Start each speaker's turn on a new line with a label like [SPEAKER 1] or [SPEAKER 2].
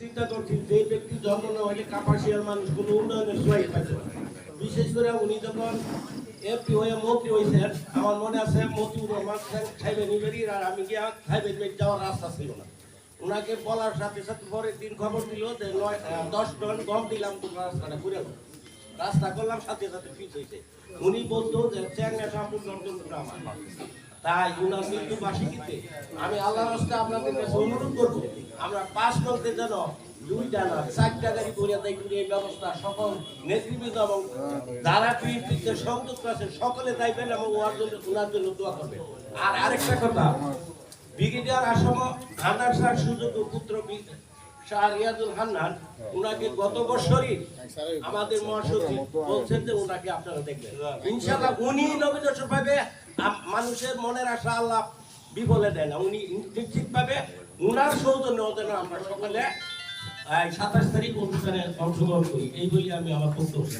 [SPEAKER 1] চিন্তা করছি যে ব্যক্তি জন্ম না হলে কাপাসিয়ার মানুষ কোনো উন্নয়নের সোয়াই পাইছে, বিশেষ করে উনি যখন এমপি হয়ে মন্ত্রী হয়েছেন আমার মনে আছে মতিউর রহমান খাইবে নিবেরি আর আমি গিয়া খাইবে যাওয়ার রাস্তা ছিল না। ওনাকে বলার সাথে সাথে পরের দিন খবর দিল যে নয় দশ টন গম দিলাম তোমরা রাস্তাটা ঘুরে। রাস্তা করলাম, সাথে সাথে ফিট হয়েছে উনি বলতো যে চ্যাংরা সম্পূর্ণ অর্জনটা আমার। তাই উনার মৃত্যু বার্ষিকীতে আমি আল্লাহ রাস্তা আপনাদের কাছে অনুরোধ করব আমরা পাঁচ মধ্যে যেন চারটা গাড়ি করে ব্যবস্থা সকল নেতৃবৃন্দ এবং যারা সংযুক্ত আছে, সকলে এবং ওনার জন্য ওনার জন্য দোয়া আর আরেকটা কথা আসাম স্যার পুত্র হান্নান, উনাকে গত বছরই আমাদের মহাসচিব বলছেন যে উনাকে আপনারা দেখবেন। ইনশাআল্লাহ উনি নবীন পাবে মানুষের মনের আশা আল্লাহ বিফলে দেয় না, উনি নিশ্চিত উনার সৌজন্য ওদের আমরা সকলে সাতাশ তারিখ অনুষ্ঠানে অংশগ্রহণ করি। এই বলি আমি আমার বক্তব্য